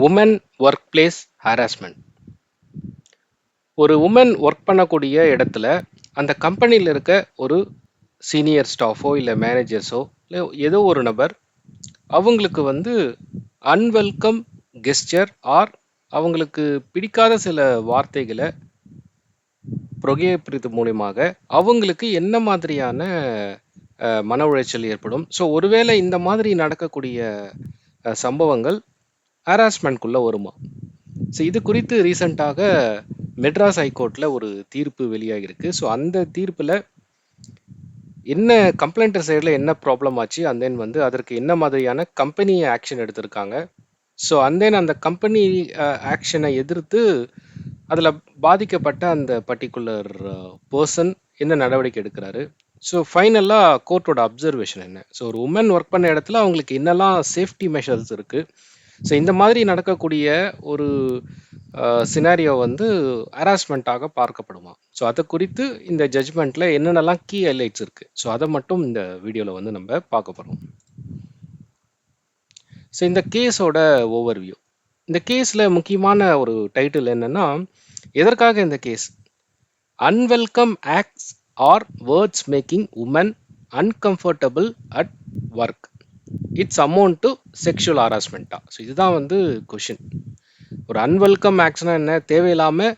Woman work place harassment ஒரு woman work பண்ணக்கூடிய இடத்துல அந்த கம்பெனியில் இருக்க ஒரு சீனியர் ஸ்டாஃபோ இல்லை மேனேஜர்ஸோ இல்லை ஏதோ ஒரு நபர் அவங்களுக்கு வந்து அன்வெல்கம் கெஸ்டர் ஆர் அவங்களுக்கு பிடிக்காத சில வார்த்தைகளை புகைப்பிடித்து மூலியமாக அவங்களுக்கு என்ன மாதிரியான மன உளைச்சல் ஏற்படும். ஸோ ஒருவேளை இந்த மாதிரி நடக்கக்கூடிய சம்பவங்கள் ஹராஸ்மெண்ட்குள்ளே வருமா? ஸோ இது குறித்து ரீசண்டாக மெட்ராஸ் ஹைகோர்ட்டில் ஒரு தீர்ப்பு வெளியாகிருக்கு. ஸோ அந்த தீர்ப்பில் என்ன கம்ப்ளைண்டர் சைடில் என்ன ப்ராப்ளம் ஆச்சு? அந்த தென் வந்து அதற்கு என்ன மாதிரியான கம்பெனி ஆக்ஷன் எடுத்திருக்காங்க? ஸோ அந்த தென் அந்த கம்பெனி ஆக்ஷனை எதிர்த்து அதில் பாதிக்கப்பட்ட அந்த பர்டிகுலர் பர்சன் uh, என்ன நடவடிக்கை எடுக்கிறாரு? ஸோ ஃபைனலாக கோர்ட்டோட அப்சர்வேஷன் என்ன? ஸோ ஒரு உமன் ஒர்க் பண்ண இடத்துல அவங்களுக்கு என்னெல்லாம் சேஃப்டி மெஷர்ஸ் இருக்குது ஸோ இந்த மாதிரி நடக்கக்கூடிய ஒரு சினாரியோ வந்து ஹராஸ்மெண்ட்டாக பார்க்கப்படுமா? ஸோ அதை குறித்து இந்த ஜட்ஜ்மெண்ட்டில் என்னென்னலாம் கீ ஹைலைட்ஸ் இருக்குது ஸோ அதை மட்டும் இந்த வீடியோவில் வந்து நம்ம பார்க்க போகிறோம் ஸோ இந்த கேஸோட ஓவர்வியூ இந்த கேஸில் முக்கியமான ஒரு டைட்டில் என்னென்னா எதற்காக இந்த case unwelcome acts or words making women uncomfortable at work it's amount to sexual ஹராஸ்மெண்ட்டா so இதுதான் வந்து கொஷின் ஒரு அன்வெல்கம் ஆக்ஷனா என்ன? தேவையில்லாமல்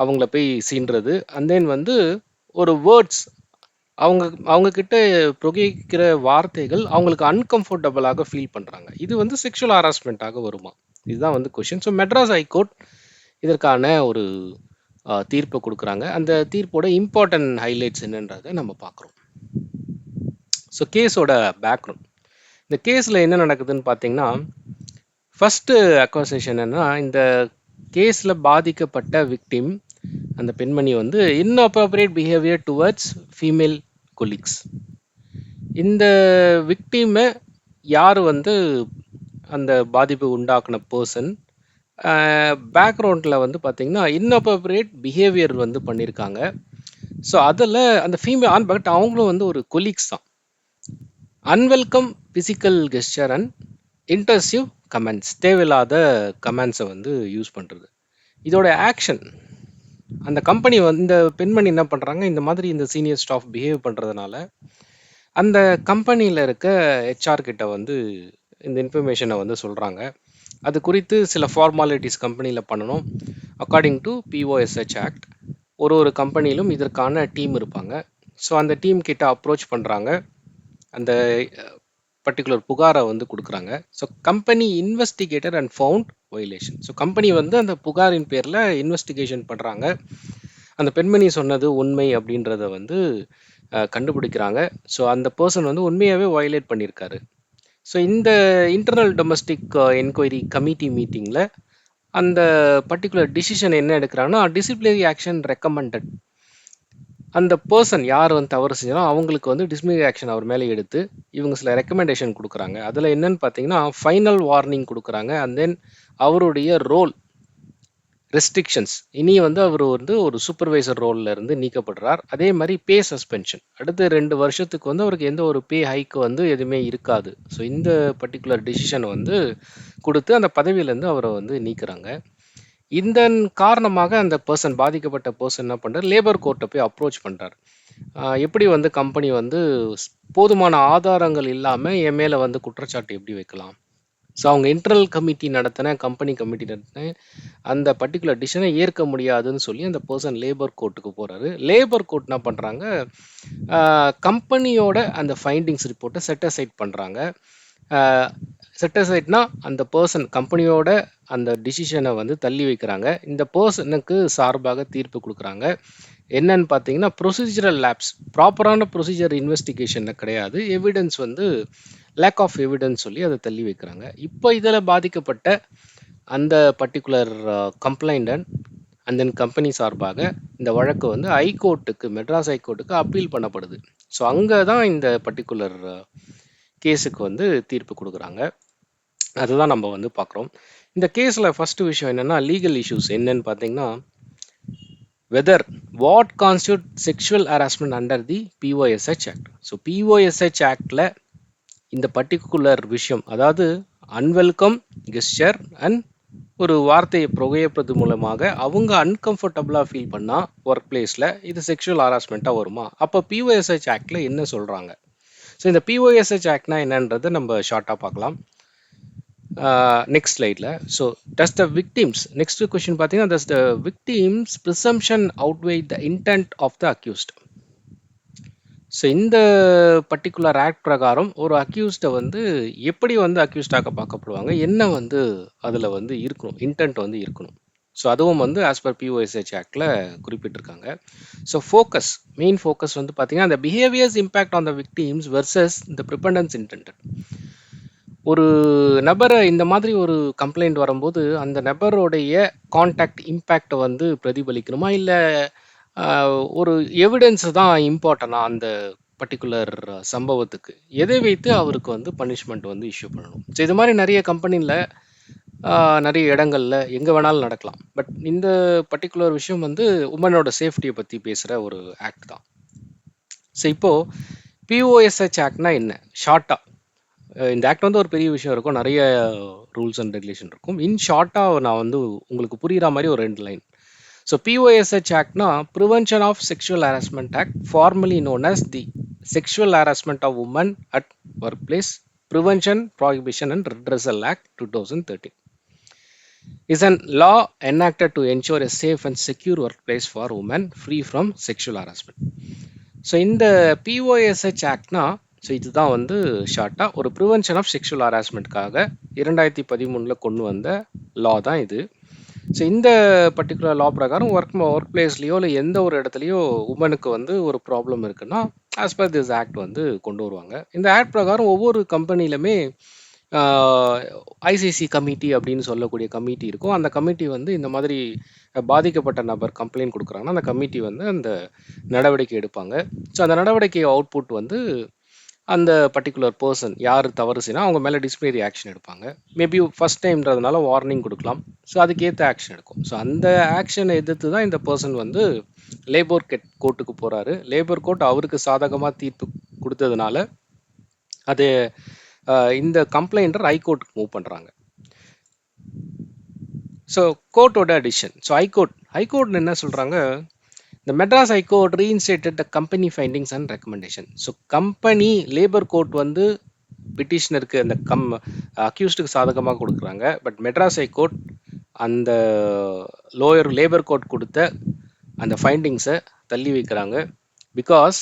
அவங்கள போய் சீன்றது அண்ட் தென் வந்து ஒரு வேர்ட்ஸ் அவங்க அவங்கக்கிட்ட புகைக்கிற வார்த்தைகள் அவங்களுக்கு அன்கம்ஃபர்டபுளாக ஃபீல் பண்ணுறாங்க இது வந்து செக்ஷுவல் ஹராஸ்மெண்ட்டாக வருமா? இதுதான் வந்து கொஷின் ஸோ மெட்ராஸ் ஹைகோர்ட் இதற்கான ஒரு தீர்ப்பை கொடுக்குறாங்க. அந்த தீர்ப்போட இம்பார்ட்டன்ட் ஹைலைட்ஸ் என்னன்றதை நம்ம பார்க்குறோம். ஸோ கேஸோட பேக்ரவுண்ட் இந்த கேஸில் என்ன நடக்குதுன்னு பார்த்தீங்கன்னா ஃபஸ்ட்டு அக்வசேஷன் என்னன்னா இந்த கேஸில் பாதிக்கப்பட்ட விக்டிம் அந்த பெண்மணி வந்து inappropriate behaviour towards female colleagues இந்த விக்டீமை யார் வந்து அந்த பாதிப்பு உண்டாக்குன பர்சன் பேக்ரவுண்டில் வந்து பார்த்தீங்கன்னா இன்அப்ரோப்ரியேட் பிஹேவியர் வந்து பண்ணியிருக்காங்க ஸோ அதில் அந்த ஃபீமேல் ஆன் பட் அவங்களும் வந்து ஒரு கொலீக்ஸ் தான். Unwelcome physical gesture and intrusive comments தேவையில்லாத கமெண்ட்ஸை வந்து யூஸ் பண்ணுறது இதோட ஆக்ஷன் அந்த கம்பெனி வந்து இந்த பெண்மணி என்ன பண்ணுறாங்க இந்த மாதிரி இந்த சீனியர் ஸ்டாஃப் பிஹேவ் பண்ணுறதுனால அந்த கம்பெனியில் இருக்க ஹெச்ஆர் கிட்ட வந்து இந்த இன்ஃபர்மேஷனை வந்து சொல்கிறாங்க அது குறித்து சில ஃபார்மாலிட்டிஸ் கம்பெனியில் பண்ணணும். அக்கார்டிங் டு பிஓஎஸ்ஹெச் ஆக்ட் ஒரு ஒரு கம்பெனியிலும் இதற்கான டீம் இருப்பாங்க. ஸோ அந்த டீம் கிட்ட அப்ரோச் பண்ணுறாங்க அந்த பர்டிகுலர் புகாரை வந்து கொடுக்குறாங்க. So company investigator and found violation so company வந்து அந்த புகாரின் பேரில் இன்வெஸ்டிகேஷன் பண்ணுறாங்க அந்த பெண்மணி சொன்னது உண்மை அப்படின்றத வந்து கண்டுபிடிக்கிறாங்க. ஸோ அந்த பர்சன் வந்து உண்மையாகவே வயலேட் பண்ணியிருக்காரு. ஸோ இந்த இன்டர்னல் டொமஸ்டிக் என்கொயரி கமிட்டி மீட்டிங்கில் அந்த பர்டிகுலர் டிசிஷன் என்ன எடுக்கிறாங்கன்னா டிசிப்ளினரி ஆக்ஷன் ரெக்கமெண்டட் அந்த பர்சன் யார் வந்து தவறு செஞ்சாலும் அவங்களுக்கு வந்து டிஸ்மினரி ஆக்ஷன் அவர் மேலே எடுத்து இவங்க சில ரெக்கமெண்டேஷன் கொடுக்குறாங்க. அதில் என்னன்னு பார்த்தீங்கன்னா ஃபைனல் வார்னிங் கொடுக்குறாங்க. அண்ட் தென் அவருடைய ரோல் ரெஸ்ட்ரிக்ஷன்ஸ் இனி வந்து அவர் வந்து ஒரு சூப்பர்வைசர் ரோலில் இருந்து நீக்கப்படுறார். அதே மாதிரி பே சஸ்பென்ஷன் அடுத்த ரெண்டு வருஷத்துக்கு வந்து அவருக்கு எந்த ஒரு பே ஹைக்கு வந்து எதுவுமே இருக்காது. ஸோ இந்த பர்டிகுலர் டிசிஷன் வந்து கொடுத்து அந்த பதவியிலேருந்து அவரை வந்து நீக்கிறாங்க. இந்த காரணமாக அந்த பர்சன் பாதிக்கப்பட்ட பர்சன் என்ன பண்ணுறாரு லேபர் கோர்ட்டை போய் அப்ரோச் பண்ணுறாரு எப்படி வந்து கம்பெனி வந்து போதுமான ஆதாரங்கள் இல்லாமல் என் மேலே வந்து குற்றச்சாட்டு எப்படி வைக்கலாம்? ஸோ அவங்க இன்டர்னல் கமிட்டி நடத்தின கம்பெனி கமிட்டி நடத்தின அந்த பர்டிகுலர் டிசிஷனை ஏற்க முடியாதுன்னு சொல்லி அந்த பர்சன் லேபர் கோர்ட்டுக்கு போகிறாரு லேபர் கோர்ட் என்ன பண்ணுறாங்க கம்பெனியோட அந்த ஃபைண்டிங்ஸ் ரிப்போர்ட்டை செட்டசைட் பண்ணுறாங்க செட்டசைட்னா அந்த பர்சன் கம்பெனியோட அந்த டிசிஷனை வந்து தள்ளி வைக்கிறாங்க. இந்த பர்சனுக்கு சார்பாக தீர்ப்பு கொடுக்குறாங்க. என்னன்னு பார்த்தீங்கன்னா ப்ரொசீஜரல் லேப்ஸ் ப்ராப்பரான ப்ரொசீஜர் இன்வெஸ்டிகேஷனில் கிடையாது. எவிடன்ஸ் வந்து லேக் ஆஃப் எவிடன்ஸ் சொல்லி அதை தள்ளி வைக்கிறாங்க. இப்போ இதில் பாதிக்கப்பட்ட அந்த particular complainant and then company சார்பாக இந்த வழக்கு வந்து ஹைகோர்ட்டுக்கு மெட்ராஸ் ஹைகோர்ட்டுக்கு அப்பீல் பண்ணப்படுது. ஸோ அங்கே தான் இந்த பர்டிகுலர் கேஸுக்கு uh, வந்து தீர்ப்பு கொடுக்குறாங்க. அதுதான் நம்ம வந்து பார்க்குறோம். இந்த கேஸில் ஃபஸ்ட்டு விஷயம் என்னென்னா லீகல் இஷ்யூஸ் என்னன்னு பார்த்தீங்கன்னா whether what constitute sexual harassment under the POSH act so POSH ஆக்டில் இந்த பர்டிகுலர் விஷயம் அதாவது அன்வெல்கம் கெஸ்டர் அண்ட் ஒரு வார்த்தையை புகையப்பது மூலமாக அவங்க அன்கம்ஃபர்டபுளாக ஃபீல் பண்ணால் ஒர்க் பிளேஸில் இது செக்ஷுவல் ஹராஸ்மெண்ட்டாக வருமா? அப்போ பிஓஎஸ்ஹெச் ஆக்டில் என்ன சொல்கிறாங்க ஸோ இந்த பிஓஎஸ்ஹெச் ஆக்ட்னா என்னன்றதை நம்ம ஷார்ட்டாக பார்க்கலாம். நெக்ஸ்ட் ஸ்லைடில் so does the victims next question பார்த்தீங்கன்னா does the victims presumption outweigh the intent of the accused so இந்த பர்டிகுலர் ஆக்ட் பிரகாரம் ஒரு அக்யூஸ்டை வந்து எப்படி வந்து அக்யூஸ்டாக பார்க்கப்படுவாங்க? என்ன வந்து அதில் வந்து இருக்கணும்? இன்டென்ட் வந்து இருக்கணும். ஸோ அதுவும் வந்து ஆஸ் பர் பிஓஎஸ்ஹெச் ஆக்டில் குறிப்பிட்டிருக்காங்க. ஸோ ஃபோக்கஸ் மெயின் ஃபோக்கஸ் வந்து பார்த்தீங்கன்னா அந்த behaviours impact on the victims versus இந்த ப்ரிபண்டன்ஸ் இன்டென்ட் ஒரு நபரை இந்த மாதிரி ஒரு கம்ப்ளைண்ட் வரும்போது அந்த நபருடைய காண்டாக்ட் இம்பேக்டை வந்து பிரதிபலிக்கணுமா? இல்லை ஒரு எவிடன்ஸ் தான் இம்பார்ட்டனா அந்த பர்டிகுலர் சம்பவத்துக்கு? எதை வைத்து அவருக்கு வந்து பனிஷ்மெண்ட் வந்து இஷ்யூ பண்ணணும்? ஸோ இது மாதிரி நிறைய கம்பெனியில் நிறைய இடங்கள்ல எங்கே வேணாலும் நடக்கலாம். பட் இந்த பர்டிகுலர் விஷயம் வந்து உமனோட சேஃப்டியை பற்றி பேசுகிற ஒரு ஆக்ட் தான். ஸோ இப்போது பிஓஎஸ்ஹெச் ஆக்ட்னா என்ன? ஷார்ட்டாக இந்த ஆக்ட் வந்து ஒரு பெரிய விஷயம் இருக்கும். நிறைய ரூல்ஸ் அண்ட் ரெகுலேஷன் இருக்கும். இன் ஷார்ட்டாக நான் வந்து உங்களுக்கு புரிகிற மாதிரி ஒரு ரெண்டு line so POSH ஆக்ட்னா prevention of sexual harassment act formally known as the sexual harassment of women at work place prevention prohibition and redressal act two thousand thirteen is law enacted to ensure a safe and secure work place for women free from sexual harassment. So இந்த POSH ஆக்ட்னா so இதுதான் வந்து ஷார்ட்டாக ஒரு prevention of sexual ஹராஸ்மெண்ட்காக இரண்டாயிரத்தி பதிமூணில் கொண்டு வந்த லா தான் இது. ஸோ இந்த பர்டிகுலர் லா பிரகாரம் ஒர்க் ஒர்க் பிளேஸ்லேயோ இல்லை எந்த ஒரு இடத்துலையோ உமனுக்கு வந்து ஒரு ப்ராப்ளம் இருக்குன்னா ஆஸ் பர் திஸ் ஆக்ட் வந்து கொண்டு வருவாங்க. இந்த ஆக்ட் பிரகாரம் ஒவ்வொரு கம்பெனிலுமே ஐசிசி கமிட்டி அப்படின்னு சொல்லக்கூடிய கமிட்டி இருக்கும். அந்த கமிட்டி வந்து இந்த மாதிரி பாதிக்கப்பட்ட நபர் கம்ப்ளைண்ட் கொடுக்குறாங்கன்னா அந்த கமிட்டி வந்து அந்த நடவடிக்கை எடுப்பாங்க. ஸோ அந்த நடவடிக்கை அவுட்புட் வந்து அந்த பர்டிகுலர் பர்சன் யார் தவறு செய்யணும் அவங்க மேலே டிஸ்பிளினரி ஆக்ஷன் எடுப்பாங்க. மேபி ஃபஸ்ட் டைம்ன்றதுனால வார்னிங் கொடுக்கலாம். ஸோ அதுக்கேற்ற ஆக்ஷன் எடுக்கும். ஸோ அந்த ஆக்ஷனை எதிர்த்து தான் இந்த பர்சன் வந்து லேபர் கெட் கோர்ட்டுக்கு போகிறாரு லேபர் கோர்ட் அவருக்கு சாதகமாக தீர்ப்பு கொடுத்ததுனால அது இந்த கம்ப்ளைண்டர் ஹைகோர்ட்டுக்கு மூவ் பண்ணுறாங்க so கோர்ட்டோட addition so high court high court என்ன சொல்கிறாங்க இந்த Madras high court reinstated the company findings and recommendation so company labour court வந்து பிட்டிஷனருக்கு அந்த கம் அக்யூஸ்டுக்கு சாதகமாக கொடுக்குறாங்க பட் மெட்ராஸ் ஹைகோர்ட் அந்த லோயர் லேபர் கோர்ட் கொடுத்த அந்த ஃபைண்டிங்ஸை தள்ளி வைக்கிறாங்க because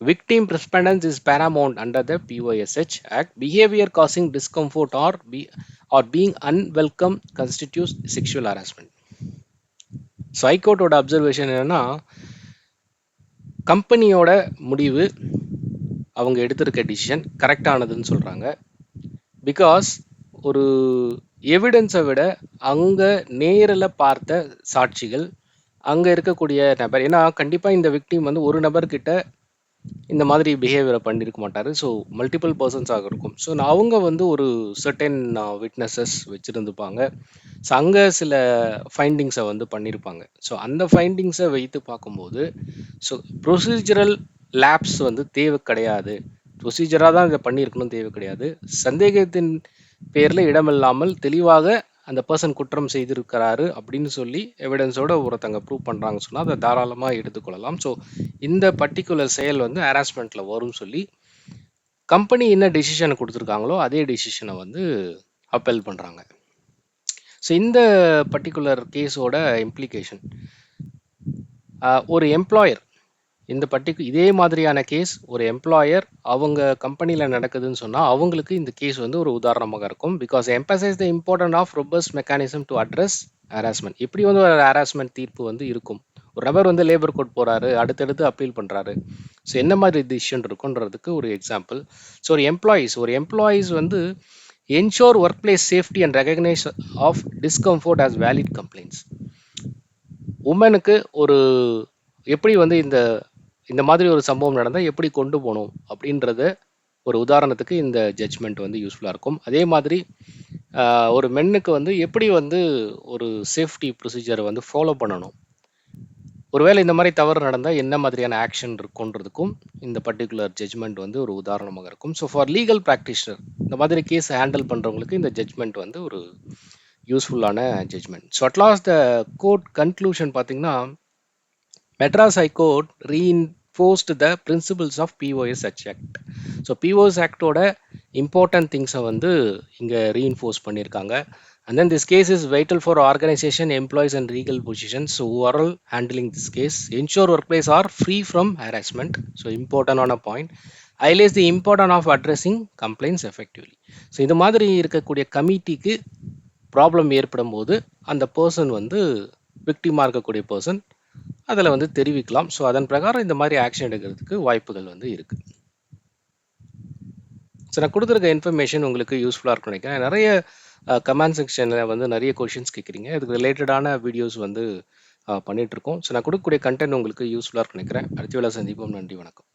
victim respondents is paramount under the POSH Act. Behavior causing discomfort or be or being unwelcome constitutes sexual harassment. So ஹைகோர்ட்டோட observation என்னன்னா கம்பெனியோட முடிவு அவங்க எடுத்திருக்க டிசிஷன் கரெக்டானதுன்னு சொல்கிறாங்க பிகாஸ் ஒரு எவிடன்ஸை விட அங்கே நேரில் பார்த்த சாட்சிகள் அங்கே இருக்கக்கூடிய நபர் ஏன்னா கண்டிப்பாக இந்த விக்டிம் வந்து ஒரு நபர்கிட்ட இந்த மாதிரி பிஹேவியரை பண்ணியிருக்க மாட்டார். ஸோ மல்டிபிள் பர்சன்ஸாக இருக்கும். ஸோ அவங்க வந்து ஒரு சர்டன் விட்னஸஸ் வச்சுருந்துப்பாங்க. ஸோ அங்கே சில ஃபைண்டிங்ஸை வந்து பண்ணியிருப்பாங்க ஸோ அந்த ஃபைண்டிங்ஸை வைத்து பார்க்கும்போது ஸோ ப்ரொசீஜரல் லேப்ஸ் வந்து தேவை கிடையாது. ப்ரொசீஜராக தான் இதை பண்ணியிருக்கணும் தேவை கிடையாது. சந்தேகத்தின் பேரில் இடமில்லாமல் தெளிவாக அந்த பர்சன் குற்றம் செய்திருக்கிறாரு அப்படின்னு சொல்லி எவிடன்ஸோட ஒருத்தங்க ப்ரூவ் பண்ணுறாங்க சொன்னால் அதை தாராளமாக எடுத்துக்கொள்ளலாம். ஸோ இந்த பர்டிகுலர் செயல் வந்து ஹராஸ்மெண்ட்டில் வரும்னு சொல்லி கம்பெனி என்ன டெசிஷனை கொடுத்துருக்காங்களோ அதே டெசிஷனை வந்து அப்பெல் பண்ணுறாங்க ஸோ இந்த பர்டிகுலர் கேஸோட இம்ப்ளிகேஷன் ஒரு எம்ப்ளாயர் இந்த பர்டிகு இதே மாதிரியான கேஸ் ஒரு எம்ப்ளாயர் அவங்க கம்பெனியில் நடக்குதுன்னு சொன்னால் அவங்களுக்கு இந்த கேஸ் வந்து ஒரு உதாரணமாக இருக்கும். Because emphasise the important of robust mechanism to address harassment எப்படி வந்து ஒரு ஹராஸ்மெண்ட் தீர்ப்பு வந்து இருக்கும். ஒரு நபர் வந்து லேபர் கோட் போகிறாரு அடுத்தடுத்து அப்பீல் பண்ணுறாரு ஸோ என்ன மாதிரி டிசிஷன் இருக்குன்றதுக்கு ஒரு எக்ஸாம்பிள் ஸோ ஒரு எம்ப்ளாயீஸ் ஒரு எம்ப்ளாயீஸ் வந்து ensure work place safety and recognise of discomfort as valid complaints உமனுக்கு ஒரு எப்படி வந்து இந்த இந்த மாதிரி ஒரு சம்பவம் நடந்தால் எப்படி கொண்டு போகணும் அப்படின்றத ஒரு உதாரணத்துக்கு இந்த ஜட்ஜ்மெண்ட் வந்து யூஸ்ஃபுல்லாக இருக்கும். அதே மாதிரி ஒரு மென்னுக்கு வந்து எப்படி வந்து ஒரு சேஃப்டி ப்ரொசீஜரை வந்து ஃபாலோ பண்ணணும்? ஒருவேளை இந்த மாதிரி தவறு நடந்தால் என்ன மாதிரியான ஆக்ஷன் இருக்குன்றதுக்கும் இந்த பர்டிகுலர் ஜட்ஜ்மெண்ட் வந்து ஒரு உதாரணமாக இருக்கும். ஸோ ஃபார் லீகல் ப்ராக்டிஷனர் இந்த மாதிரி கேஸ் ஹேண்டில் பண்ணுறவங்களுக்கு இந்த ஜட்ஜ்மெண்ட் வந்து ஒரு யூஸ்ஃபுல்லான judgement so at last the court conclusion பார்த்தீங்கன்னா Madras high court reinforced the principles of POSH act so POS ஆக்டோட important திங்ஸை வந்து இங்கே ரீஇன்ஃபோர்ஸ் பண்ணியிருக்காங்க and then this case is vital for organisation employees and legal positions so or all handling this case ensure work place or free from harassment so இம்பார்ட்டண்டான point ஐலேஸ் the importance of addressing complaints effectively so இந்த மாதிரி இருக்கக்கூடிய கமிட்டிக்கு problem ஏற்படும் போது அந்த person வந்து விக்டிமாக இருக்கக்கூடிய person அதில் வந்து தெரிவிக்கலாம். ஸோ அதன் பிரகாரம் இந்த மாதிரி ஆக்ஷன் எடுக்கிறதுக்கு வாய்ப்புகள் வந்து இருக்குது ஸோ நான் கொடுத்துருக்க இன்ஃபர்மேஷன் உங்களுக்கு யூஸ்ஃபுல்லாக இருக்கும்னு நினைக்கிறேன். நிறைய கமெண்ட் செக்ஷனில் வந்து நிறைய கொஷின்ஸ் கேட்குறீங்க. இதுக்கு ரிலேட்டடான வீடியோஸ் வந்து பண்ணிகிட்ருக்கோம் இருக்கோம். ஸோ நான் கொடுக்கக்கூடிய கண்டென்ட் உங்களுக்கு யூஸ்ஃபுல்லாக இருக்கும்னு நினைக்கிறேன். அடுத்த வேலை சந்திப்போம். நன்றி வணக்கம்.